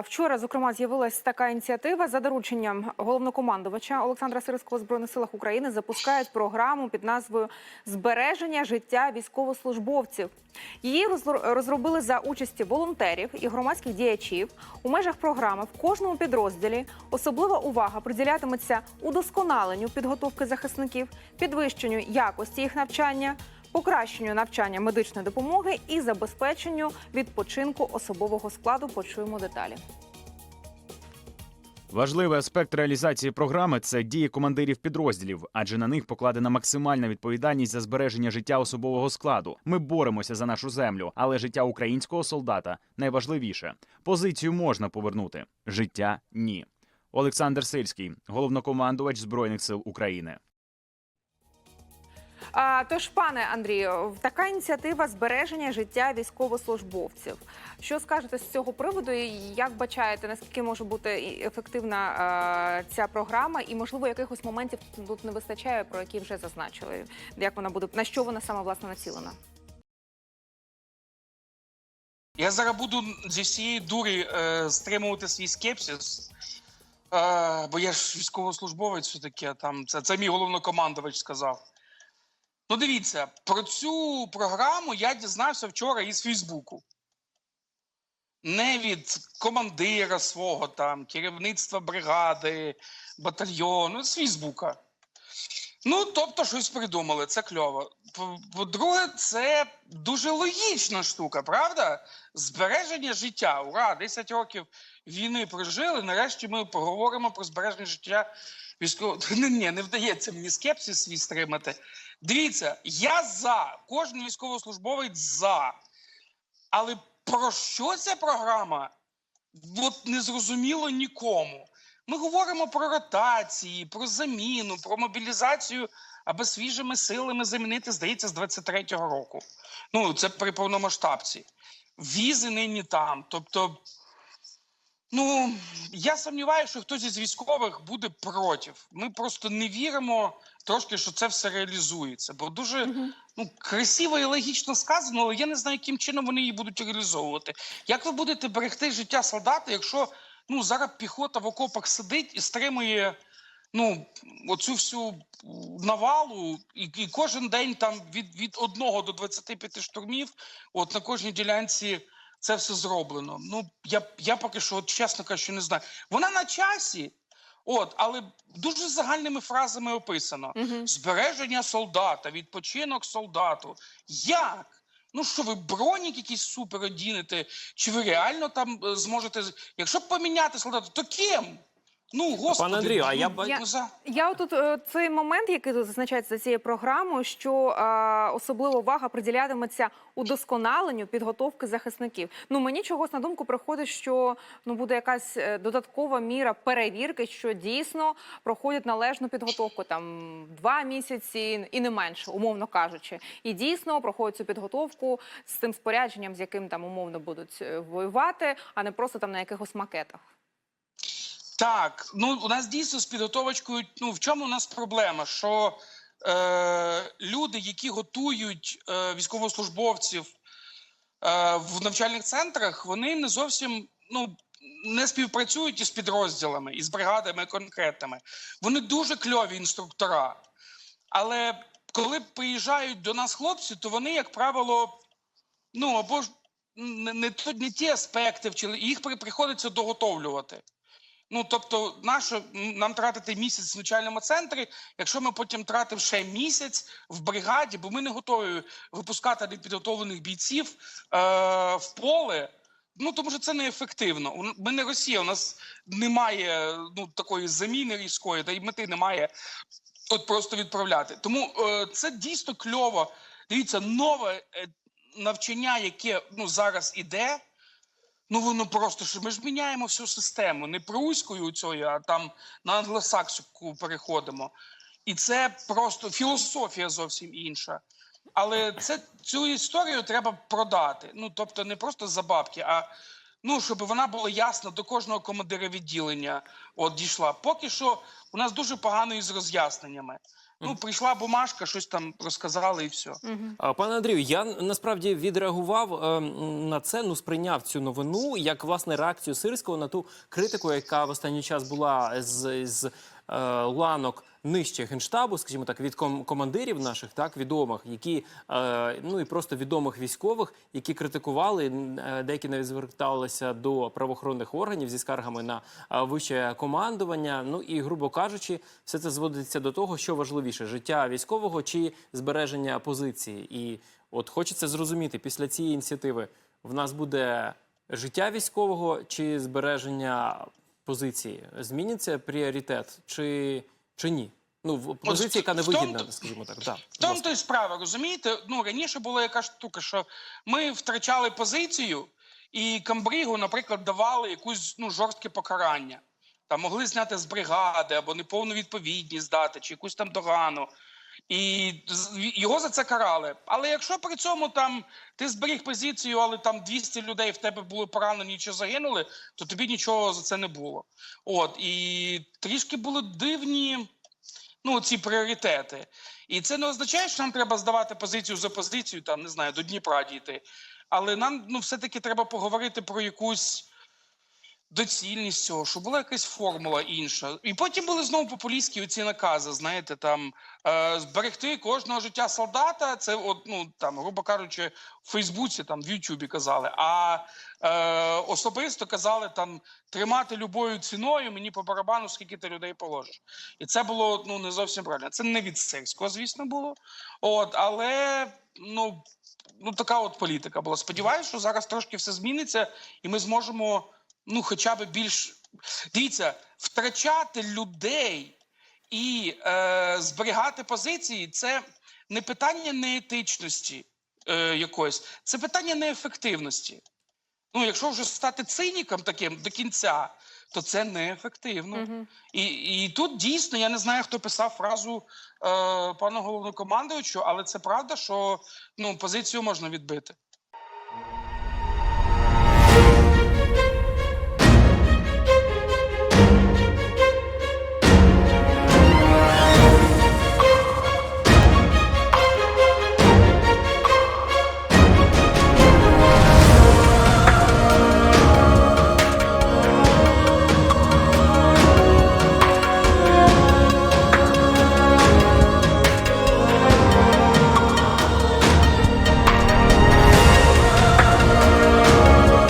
Вчора, зокрема, з'явилася така ініціатива за дорученням головнокомандувача Олександра Сирського збройних силах України. Запускають програму під назвою Збереження життя військовослужбовців. Її розробили за участі волонтерів і громадських діячів. У межах програми в кожному підрозділі особлива увага приділятиметься удосконаленню підготовки захисників, підвищенню якості їх навчання покращенню навчання медичної допомоги і забезпеченню відпочинку особового складу. Почуємо деталі. Важливий аспект реалізації програми це дії командирів підрозділів, адже на них покладена максимальна відповідальність за збереження життя особового складу. Ми боремося за нашу землю, але життя українського солдата найважливіше. Позицію можна повернути, життя ні. Олександр Сильський, головнокомандувач збройних сил України. Тож, пане Андрію, така ініціатива збереження життя військовослужбовців. Що скажете з цього приводу? І як бачаєте, наскільки може бути ефективна ця програма? І можливо якихось моментів тут не вистачає, про які вже зазначили? Як вона буде на що вона саме власне націлена? Я зараз буду зі всієї дурі е, стримувати свій скепсис, е, бо я ж військовослужбовець все-таки, там, це, це мій головнокомандувач сказав. Ну, дивіться, про цю програму я дізнався вчора із Фейсбуку. Не від командира свого, там, керівництва бригади, батальйону, з Фейсбука. Ну, тобто, щось придумали, це кльово. По- По-друге, це дуже логічна штука, правда? Збереження життя. Ура! 10 років війни прожили. Нарешті ми поговоримо про збереження життя військового. Ні, не вдається мені скепсис свій стримати. Дивіться, я за. Кожен військовослужбовець за. Але про що ця програма? От не зрозуміло нікому. Ми говоримо про ротації, про заміну, про мобілізацію, аби свіжими силами замінити, здається, з 23-го року. Ну, це при повномасштабці. Візи нині там. Тобто, ну, я сумніваюся, що хтось із військових буде проти. Ми просто не віримо трошки, що це все реалізується. Бо дуже ну, красиво і логічно сказано, але я не знаю, яким чином вони її будуть реалізовувати. Як ви будете берегти життя солдата, якщо ну, зараз піхота в окопах сидить і стримує ну, оцю всю навалу, і, і кожен день там від, від 1 до 25 штурмів, от на кожній ділянці це все зроблено. Ну, я, я поки що, от, чесно кажучи, не знаю. Вона на часі, от, але дуже загальними фразами описано: збереження солдата, відпочинок солдату. Як? Ну що ви бронік якийсь супер одінете? Чи ви реально там е, зможете Якщо поміняти солдата, то ким? Ну, господи, Андрію, а я ну, Я- ну. Я отут е, цей момент, який тут зазначається за цією програмою, що е, особлива увага приділятиметься удосконаленню підготовки захисників. Ну мені чогось на думку приходить, що ну буде якась е, додаткова міра перевірки, що дійсно проходять належну підготовку там два місяці і не менше, умовно кажучи, і дійсно проходять цю підготовку з тим спорядженням, з яким там умовно будуть е, воювати, а не просто там на якихось макетах. Так, ну у нас дійсно з підготовочкою. Ну в чому у нас проблема? Що е, люди, які готують е, військовослужбовців е, в навчальних центрах, вони не зовсім ну. Не співпрацюють із підрозділами, із бригадами конкретними. Вони дуже кльові інструктора. Але коли приїжджають до нас хлопці, то вони, як правило, ну або ж не, не, не ті аспекти вчили, їх приходиться доготовлювати. Ну тобто, нащо нам тратити місяць в навчальному центрі, якщо ми потім тратимо ще місяць в бригаді, бо ми не готові випускати непідготовлених бійців е, в поле. Ну тому що це неефективно. Ми не Росія, у нас немає ну такої заміни різкої, та й мети немає от просто відправляти. Тому е, це дійсно кльово. Дивіться, нове е, навчання, яке ну зараз іде. Ну воно просто що ми ж міняємо всю систему, не пруською цією, а там на англосаксику переходимо. І це просто філософія зовсім інша. Але це цю історію треба продати. Ну тобто не просто за бабки, а ну щоб вона була ясна до кожного командира відділення. От дійшла. Поки що у нас дуже погано із роз'ясненнями. Ну, прийшла бумажка, щось там розказали і все. А, Пане Андрію, я насправді відреагував е, на це, ну сприйняв цю новину як власне реакцію Сирського на ту критику, яка в останній час була з, з ланок нижче генштабу, скажімо так, від ком- командирів наших, так відомих, які е, ну і просто відомих військових, які критикували. е, Деякі навіть зверталися до правоохоронних органів зі скаргами на е, вище командування. Ну і грубо кажучи, все це зводиться до того, що важливіше життя військового чи збереження позиції. І от хочеться зрозуміти після цієї ініціативи в нас буде життя військового чи збереження позиції. Зміниться пріоритет чи, чи ні? Ну, в позиція, яка не вигідна, скажімо так. Да, В тому то й справа, розумієте? Ну раніше була яка штука, що ми втрачали позицію, і Камбрігу, наприклад, давали якусь ну жорстке покарання. Там могли зняти з бригади або неповну відповідність дати, чи якусь там догану. І його за це карали. Але якщо при цьому там ти зберіг позицію, але там 200 людей в тебе були поранені чи загинули, то тобі нічого за це не було. От і трішки були дивні ну, ці пріоритети. І це не означає, що нам треба здавати позицію за позицію, там не знаю, до Дніпра дійти. Але нам ну, все-таки треба поговорити про якусь доцільність цього, щоб була якась формула інша. І потім були знову популістські оці накази. Знаєте, там е, зберегти кожного життя солдата. Це, от, ну там, грубо кажучи, в Фейсбуці, там в Ютубі казали. А е, особисто казали там тримати любою ціною, мені по барабану, скільки ти людей положиш. І це було ну не зовсім правильно. Це не від Сирського, звісно, було. От, але ну. Ну, така от політика була. Сподіваюся, що зараз трошки все зміниться, і ми зможемо ну, хоча б більш. Дивіться, втрачати людей і е, зберігати позиції це не питання неетичності е, якоїсь, це питання неефективності. Ну, якщо вже стати циніком таким до кінця, то це неефективно. Мгм. І, і тут дійсно я не знаю, хто писав фразу е, пану головнокомандуючу, але це правда, що ну позицію можна відбити.